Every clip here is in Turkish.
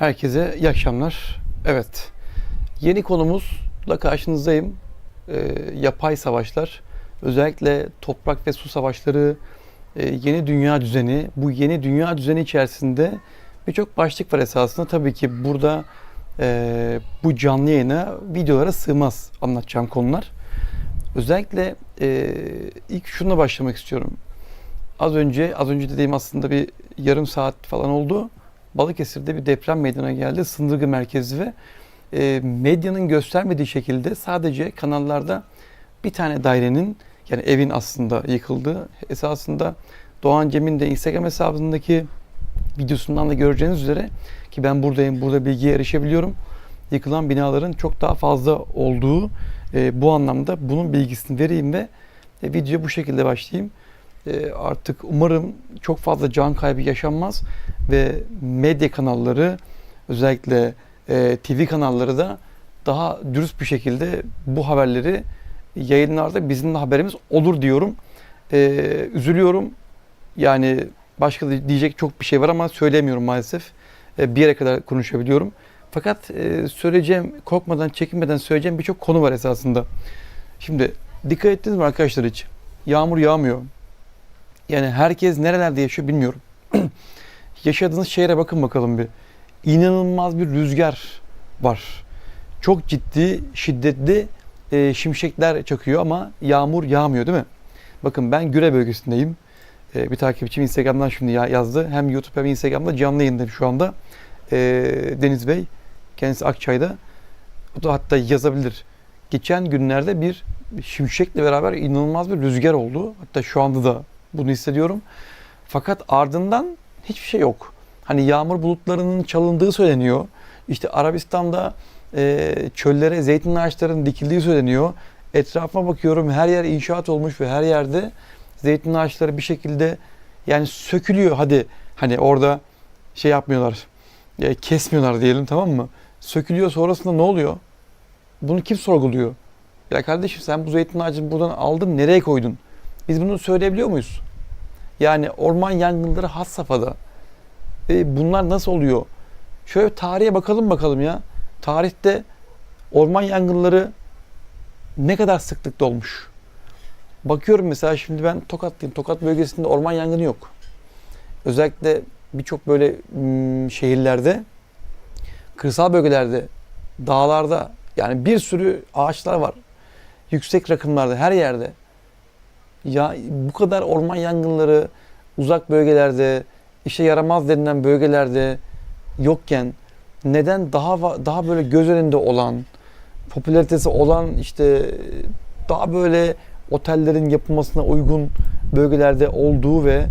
Herkese iyi akşamlar. Evet, yeni konumuzla karşınızdayım. Ee, yapay savaşlar, özellikle toprak ve su savaşları, e, yeni dünya düzeni. Bu yeni dünya düzeni içerisinde birçok başlık var esasında. Tabii ki burada e, bu canlı yayına videolara sığmaz anlatacağım konular. Özellikle e, ilk şununla başlamak istiyorum. Az önce, az önce dediğim aslında bir yarım saat falan oldu. Balıkesir'de bir deprem meydana geldi. Sındırgı merkezi ve e, medyanın göstermediği şekilde sadece kanallarda bir tane dairenin yani evin aslında yıkıldığı esasında Doğan Cem'in de Instagram hesabındaki videosundan da göreceğiniz üzere ki ben buradayım, burada bilgiye erişebiliyorum. Yıkılan binaların çok daha fazla olduğu e, bu anlamda bunun bilgisini vereyim ve e, videoya bu şekilde başlayayım. E, artık umarım çok fazla can kaybı yaşanmaz ve medya kanalları özellikle e, TV kanalları da daha dürüst bir şekilde bu haberleri yayınlarda bizim de haberimiz olur diyorum. E, üzülüyorum. Yani başka diyecek çok bir şey var ama söylemiyorum maalesef. E, bir yere kadar konuşabiliyorum. Fakat e, söyleyeceğim, korkmadan, çekinmeden söyleyeceğim birçok konu var esasında. Şimdi dikkat ettiniz mi arkadaşlar hiç? Yağmur yağmıyor. Yani herkes nerelerde yaşıyor bilmiyorum. Yaşadığınız şehre bakın bakalım bir. İnanılmaz bir rüzgar var. Çok ciddi, şiddetli e, şimşekler çakıyor ama yağmur yağmıyor değil mi? Bakın ben Güre bölgesindeyim. E, bir takipçim Instagram'dan şimdi ya- yazdı. Hem YouTube hem Instagram'da canlı yayındayım şu anda. E, Deniz Bey, kendisi Akçay'da. O da hatta yazabilir. Geçen günlerde bir şimşekle beraber inanılmaz bir rüzgar oldu. Hatta şu anda da bunu hissediyorum. Fakat ardından hiçbir şey yok. Hani yağmur bulutlarının çalındığı söyleniyor. İşte Arabistan'da e, çöllere zeytin ağaçlarının dikildiği söyleniyor. Etrafıma bakıyorum her yer inşaat olmuş ve her yerde zeytin ağaçları bir şekilde yani sökülüyor. Hadi hani orada şey yapmıyorlar. e, kesmiyorlar diyelim tamam mı? Sökülüyor sonrasında ne oluyor? Bunu kim sorguluyor? Ya kardeşim sen bu zeytin ağacını buradan aldın nereye koydun? Biz bunu söyleyebiliyor muyuz? Yani orman yangınları has safhada. E, bunlar nasıl oluyor? Şöyle tarihe bakalım bakalım ya. Tarihte orman yangınları ne kadar sıklıkta olmuş? Bakıyorum mesela şimdi ben Tokat'tayım. Tokat bölgesinde orman yangını yok. Özellikle birçok böyle şehirlerde, kırsal bölgelerde, dağlarda yani bir sürü ağaçlar var. Yüksek rakımlarda her yerde. Ya bu kadar orman yangınları uzak bölgelerde, işe yaramaz denilen bölgelerde yokken neden daha daha böyle göz önünde olan, popülaritesi olan işte daha böyle otellerin yapılmasına uygun bölgelerde olduğu ve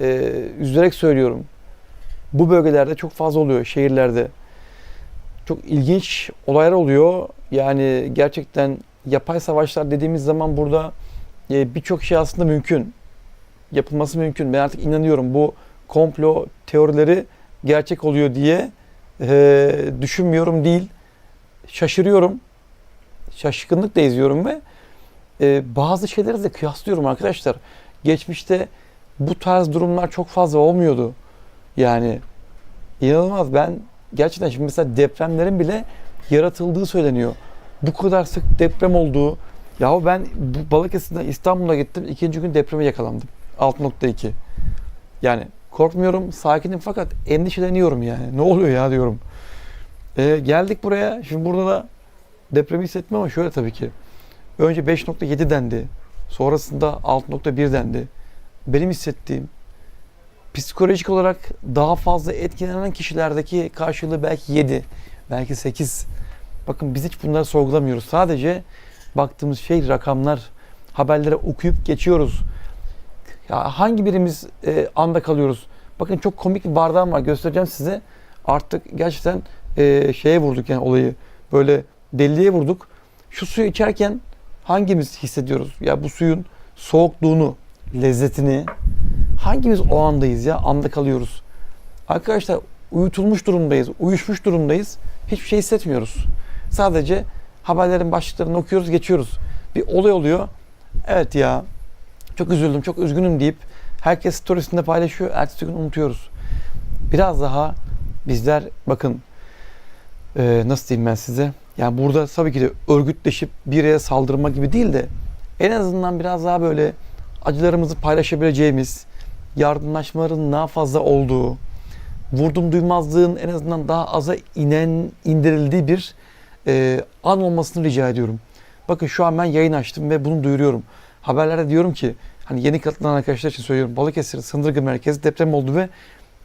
e, üzülerek söylüyorum. Bu bölgelerde çok fazla oluyor şehirlerde. Çok ilginç olaylar oluyor. Yani gerçekten yapay savaşlar dediğimiz zaman burada birçok şey aslında mümkün. Yapılması mümkün. Ben artık inanıyorum bu komplo teorileri gerçek oluyor diye e, düşünmüyorum değil. Şaşırıyorum. Şaşkınlıkla izliyorum ve e, bazı şeyleri de kıyaslıyorum arkadaşlar. Geçmişte bu tarz durumlar çok fazla olmuyordu. Yani inanılmaz. Ben gerçekten şimdi mesela depremlerin bile yaratıldığı söyleniyor. Bu kadar sık deprem olduğu. Yahu ben Balıkesir'den İstanbul'a gittim. ikinci gün depreme yakalandım. 6.2. Yani korkmuyorum, sakinim fakat endişeleniyorum yani. Ne oluyor ya diyorum. Ee, geldik buraya. Şimdi burada da depremi hissettim ama şöyle tabii ki. Önce 5.7 dendi. Sonrasında 6.1 dendi. Benim hissettiğim psikolojik olarak daha fazla etkilenen kişilerdeki karşılığı belki 7, belki 8. Bakın biz hiç bunları sorgulamıyoruz. Sadece baktığımız şey rakamlar. Haberlere okuyup geçiyoruz. Ya hangi birimiz e, anda kalıyoruz? Bakın çok komik bir bardağım var. Göstereceğim size. Artık gerçekten e, şeye vurduk yani olayı. Böyle deliye vurduk. Şu suyu içerken hangimiz hissediyoruz? Ya bu suyun soğukluğunu, lezzetini hangimiz o andayız ya? Anda kalıyoruz. Arkadaşlar uyutulmuş durumdayız, uyuşmuş durumdayız. Hiçbir şey hissetmiyoruz. Sadece haberlerin başlıklarını okuyoruz, geçiyoruz. Bir olay oluyor. Evet ya çok üzüldüm, çok üzgünüm deyip herkes storiesinde paylaşıyor. Ertesi gün unutuyoruz. Biraz daha bizler bakın e, nasıl diyeyim ben size yani burada tabii ki de örgütleşip bir yere saldırma gibi değil de en azından biraz daha böyle acılarımızı paylaşabileceğimiz yardımlaşmaların daha fazla olduğu vurdum duymazlığın en azından daha aza inen indirildiği bir e, an olmasını rica ediyorum. Bakın şu an ben yayın açtım ve bunu duyuruyorum. Haberlerde diyorum ki hani yeni katılan arkadaşlar için söylüyorum. Balıkesir Sındırgı merkezi deprem oldu ve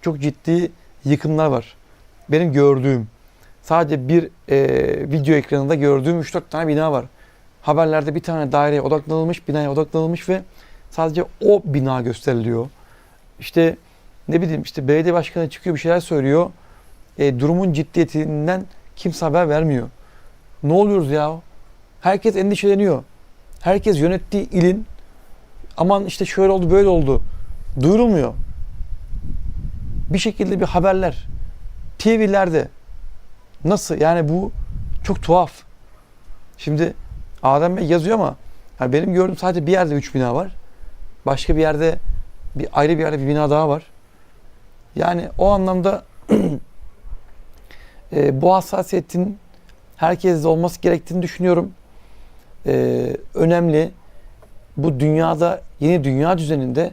çok ciddi yıkımlar var. Benim gördüğüm sadece bir e, video ekranında gördüğüm 3-4 tane bina var. Haberlerde bir tane daireye odaklanılmış, binaya odaklanılmış ve sadece o bina gösteriliyor. İşte ne bileyim işte belediye başkanı çıkıyor bir şeyler söylüyor. E, durumun ciddiyetinden kimse haber vermiyor. Ne oluyoruz ya? Herkes endişeleniyor. Herkes yönettiği ilin aman işte şöyle oldu böyle oldu duyurulmuyor. Bir şekilde bir haberler TV'lerde nasıl yani bu çok tuhaf. Şimdi Adem Bey yazıyor ama yani benim gördüğüm sadece bir yerde 3 bina var. Başka bir yerde bir ayrı bir yerde bir bina daha var. Yani o anlamda e, bu hassasiyetin herkeste olması gerektiğini düşünüyorum. E, önemli. Bu dünyada yeni dünya düzeninde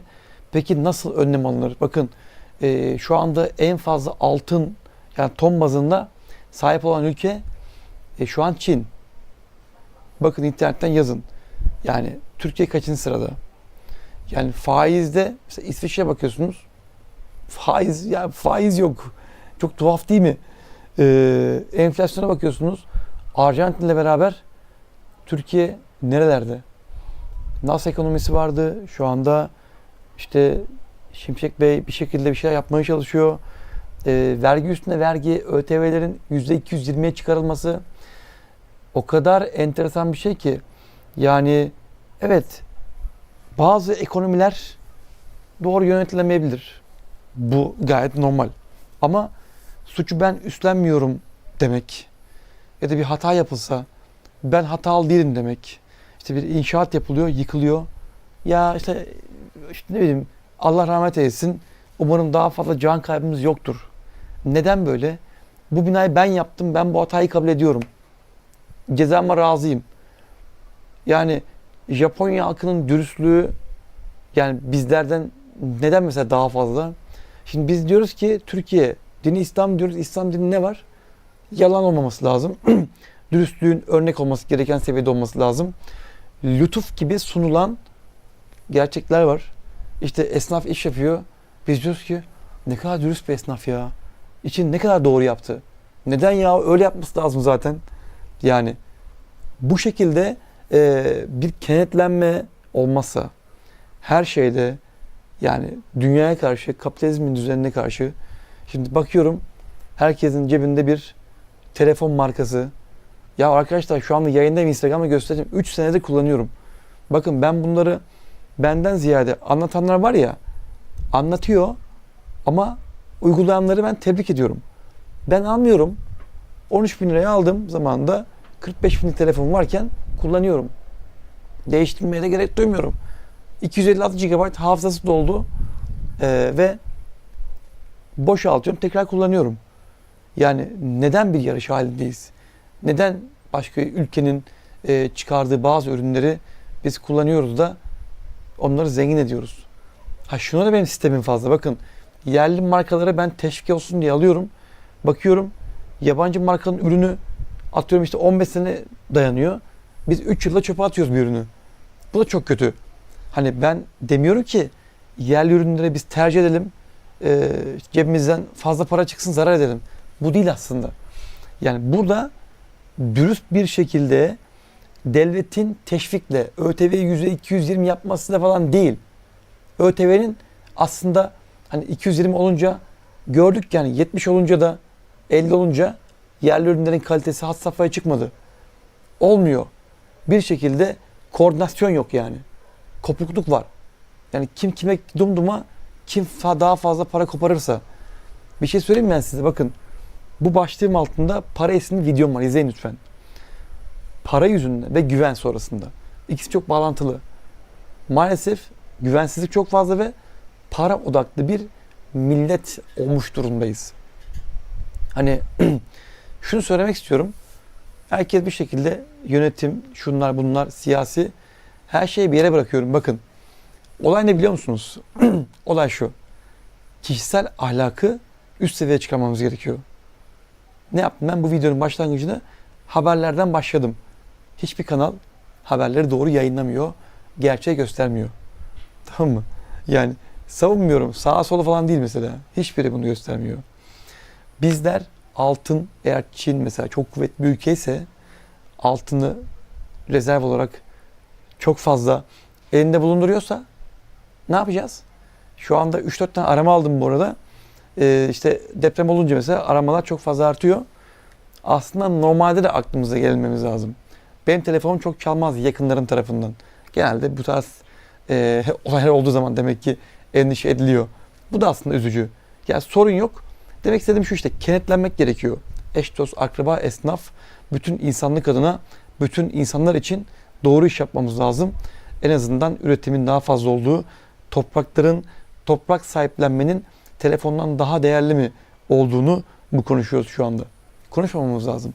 peki nasıl önlem alınır? Bakın e, şu anda en fazla altın yani ton bazında sahip olan ülke e, şu an Çin. Bakın internetten yazın. Yani Türkiye kaçıncı sırada? Yani faizde mesela İsviçre'ye bakıyorsunuz. Faiz ya faiz yok. Çok tuhaf değil mi? Ee, enflasyona bakıyorsunuz. Arjantin'le beraber Türkiye nerelerde? Nasıl ekonomisi vardı? Şu anda işte Şimşek Bey bir şekilde bir şey yapmaya çalışıyor. Ee, vergi üstüne vergi, ÖTV'lerin %220'ye çıkarılması o kadar enteresan bir şey ki yani evet bazı ekonomiler doğru yönetilemeyebilir. Bu gayet normal. Ama suçu ben üstlenmiyorum demek ya da bir hata yapılsa ben hatalı değilim demek. İşte bir inşaat yapılıyor, yıkılıyor. Ya işte, işte ne bileyim Allah rahmet eylesin. Umarım daha fazla can kaybımız yoktur. Neden böyle? Bu binayı ben yaptım. Ben bu hatayı kabul ediyorum. Cezama razıyım. Yani Japonya halkının dürüstlüğü yani bizlerden neden mesela daha fazla? Şimdi biz diyoruz ki Türkiye dini İslam diyoruz. İslam dini ne var? Yalan olmaması lazım. Dürüstlüğün örnek olması gereken seviyede olması lazım. Lütuf gibi sunulan gerçekler var. İşte esnaf iş yapıyor. Biz diyoruz ki ne kadar dürüst bir esnaf ya. İçin ne kadar doğru yaptı. Neden ya öyle yapması lazım zaten. Yani bu şekilde e, bir kenetlenme olmazsa her şeyde yani dünyaya karşı, kapitalizmin düzenine karşı şimdi bakıyorum herkesin cebinde bir telefon markası. Ya arkadaşlar şu anda yayındayım Instagram'da göstereceğim. 3 senedir kullanıyorum. Bakın ben bunları benden ziyade anlatanlar var ya anlatıyor ama uygulayanları ben tebrik ediyorum. Ben almıyorum. 13 bin liraya aldım zamanında. 45 binlik telefon varken kullanıyorum. Değiştirmeye de gerek duymuyorum. 256 GB hafızası doldu ee, ve boşaltıyorum tekrar kullanıyorum. Yani neden bir yarış halindeyiz? Neden başka ülkenin e, çıkardığı bazı ürünleri biz kullanıyoruz da onları zengin ediyoruz? Ha şuna da benim sistemim fazla. Bakın yerli markalara ben teşvik olsun diye alıyorum. Bakıyorum yabancı markanın ürünü atıyorum işte 15 sene dayanıyor. Biz 3 yılda çöpe atıyoruz bir ürünü. Bu da çok kötü. Hani ben demiyorum ki yerli ürünleri biz tercih edelim. E, cebimizden fazla para çıksın zarar edelim. Bu değil aslında. Yani burada dürüst bir şekilde devletin teşvikle ÖTV'yi %220 yapması da falan değil. ÖTV'nin aslında hani 220 olunca gördük yani 70 olunca da 50 olunca yerli ürünlerin kalitesi hat safhaya çıkmadı. Olmuyor. Bir şekilde koordinasyon yok yani. Kopukluk var. Yani kim kime dumduma kim daha fazla para koparırsa. Bir şey söyleyeyim ben size bakın. Bu başlığım altında para isimli videom var. İzleyin lütfen. Para yüzünden ve güven sonrasında. İkisi çok bağlantılı. Maalesef güvensizlik çok fazla ve para odaklı bir millet olmuş durumdayız. Hani şunu söylemek istiyorum. Herkes bir şekilde yönetim, şunlar bunlar, siyasi her şeyi bir yere bırakıyorum. Bakın olay ne biliyor musunuz? olay şu. Kişisel ahlakı üst seviyeye çıkarmamız gerekiyor. Ne yaptım ben bu videonun başlangıcını haberlerden başladım. Hiçbir kanal haberleri doğru yayınlamıyor, gerçeği göstermiyor. Tamam mı? Yani savunmuyorum. Sağa sola falan değil mesela. Hiçbiri bunu göstermiyor. Bizler altın eğer Çin mesela çok kuvvetli bir ülkeyse altını rezerv olarak çok fazla elinde bulunduruyorsa ne yapacağız? Şu anda 3-4 tane arama aldım bu arada. Ee, işte deprem olunca mesela aramalar çok fazla artıyor. Aslında normalde de aklımıza gelmemiz lazım. Benim telefonum çok çalmaz yakınlarım tarafından. Genelde bu tarz e, olaylar olduğu zaman demek ki endişe ediliyor. Bu da aslında üzücü. Ya sorun yok. Demek istediğim şu işte kenetlenmek gerekiyor. Eş, dost, akraba, esnaf, bütün insanlık adına, bütün insanlar için doğru iş yapmamız lazım. En azından üretimin daha fazla olduğu, toprakların, toprak sahiplenmenin telefondan daha değerli mi olduğunu bu konuşuyoruz şu anda. Konuşmamamız lazım.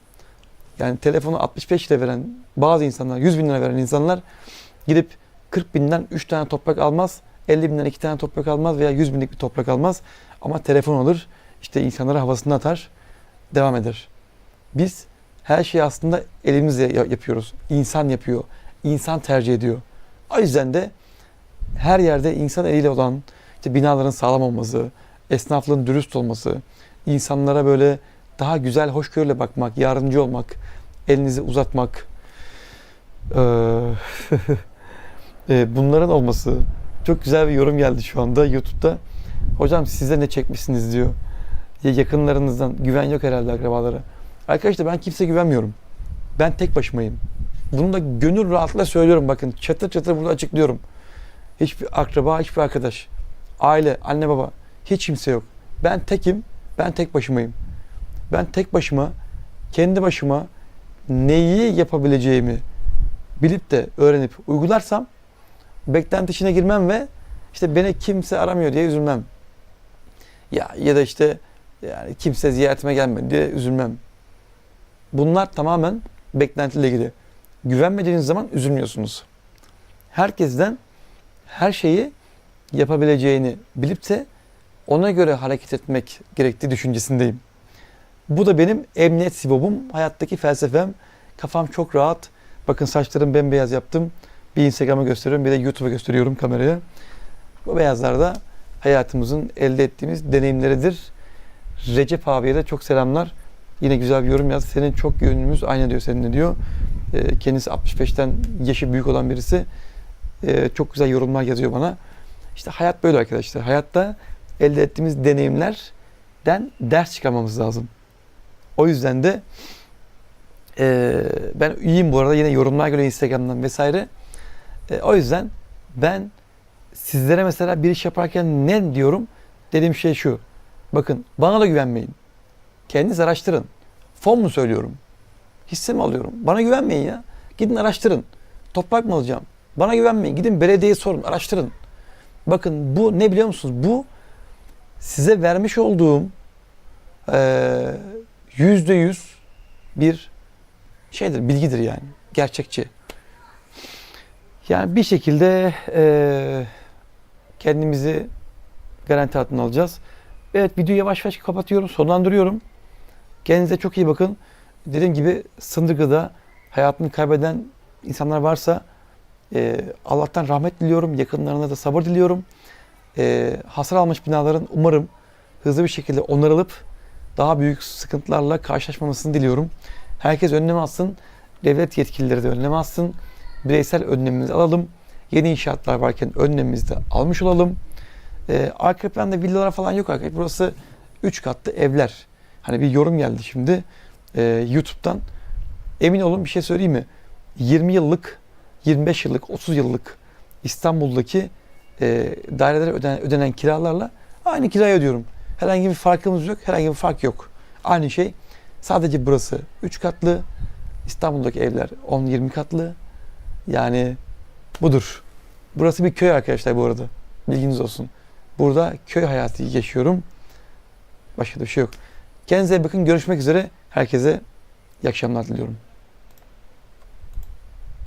Yani telefonu 65 lira veren bazı insanlar, 100 bin lira veren insanlar gidip 40 binden 3 tane toprak almaz, 50 binden 2 tane toprak almaz veya 100 binlik bir toprak almaz. Ama telefon alır, işte insanlara havasını atar, devam eder. Biz her şeyi aslında elimizle ya- yapıyoruz. İnsan yapıyor, insan tercih ediyor. O yüzden de her yerde insan eliyle olan işte binaların sağlam olması, esnaflığın dürüst olması, insanlara böyle daha güzel hoşgörüyle bakmak, yardımcı olmak, elinizi uzatmak, bunların olması. Çok güzel bir yorum geldi şu anda YouTube'da. Hocam size ne çekmişsiniz diyor. Ya yakınlarınızdan güven yok herhalde akrabalara. Arkadaşlar ben kimseye güvenmiyorum. Ben tek başımayım. Bunu da gönül rahatlığıyla söylüyorum bakın. Çatır çatır burada açıklıyorum. Hiçbir akraba, hiçbir arkadaş, aile, anne baba hiç kimse yok. Ben tekim, ben tek başımayım. Ben tek başıma, kendi başıma neyi yapabileceğimi bilip de öğrenip uygularsam beklenti içine girmem ve işte beni kimse aramıyor diye üzülmem. Ya ya da işte yani kimse ziyaretime gelmedi diye üzülmem. Bunlar tamamen beklentiyle ilgili. Güvenmediğiniz zaman üzülmüyorsunuz. Herkesten her şeyi yapabileceğini bilip de ona göre hareket etmek gerektiği düşüncesindeyim. Bu da benim emniyet sibobum, hayattaki felsefem. Kafam çok rahat. Bakın saçlarım bembeyaz yaptım. Bir Instagram'a gösteriyorum, bir de YouTube'a gösteriyorum kameraya. Bu beyazlar da hayatımızın elde ettiğimiz deneyimleridir. Recep abiye de çok selamlar. Yine güzel bir yorum yazdı. Senin çok yönümüz aynı diyor seninle diyor. Ee, kendisi 65'ten yaşı büyük olan birisi. Ee, çok güzel yorumlar yazıyor bana. İşte hayat böyle arkadaşlar. Hayatta elde ettiğimiz deneyimlerden ders çıkarmamız lazım. O yüzden de e, ben iyiyim bu arada yine yorumlar göre Instagram'dan vesaire. E, o yüzden ben sizlere mesela bir iş yaparken ne diyorum? Dediğim şey şu. Bakın bana da güvenmeyin. Kendiniz araştırın. Fon mu söylüyorum? Hisse mi alıyorum? Bana güvenmeyin ya. Gidin araştırın. Toprak mı alacağım? Bana güvenmeyin. Gidin belediyeye sorun. Araştırın. Bakın bu ne biliyor musunuz? Bu size vermiş olduğum eee, yüzde yüz bir şeydir, bilgidir yani. Gerçekçi. Yani bir şekilde eee, kendimizi garanti altına alacağız. Evet videoyu yavaş yavaş kapatıyorum, sonlandırıyorum. Kendinize çok iyi bakın. Dediğim gibi Sındırgı'da hayatını kaybeden insanlar varsa eee, Allah'tan rahmet diliyorum. Yakınlarına da sabır diliyorum. Eee, hasar almış binaların umarım hızlı bir şekilde onarılıp daha büyük sıkıntılarla karşılaşmamasını diliyorum. Herkes önlem alsın. Devlet yetkilileri de önlem alsın. Bireysel önlemimizi alalım. Yeni inşaatlar varken önlemimizi de almış olalım. Ee, arka planda villalar falan yok arkadaşlar. Burası 3 katlı evler. Hani bir yorum geldi şimdi e, YouTube'dan. Emin olun bir şey söyleyeyim mi? 20 yıllık, 25 yıllık, 30 yıllık İstanbul'daki e, dairelere ödenen, ödenen kiralarla aynı kirayı ödüyorum. Herhangi bir farkımız yok, herhangi bir fark yok. Aynı şey. Sadece burası 3 katlı, İstanbul'daki evler 10-20 katlı. Yani budur. Burası bir köy arkadaşlar bu arada. Bilginiz olsun. Burada köy hayatı yaşıyorum. Başka da bir şey yok. Kendinize bakın. Görüşmek üzere. Herkese iyi akşamlar diliyorum.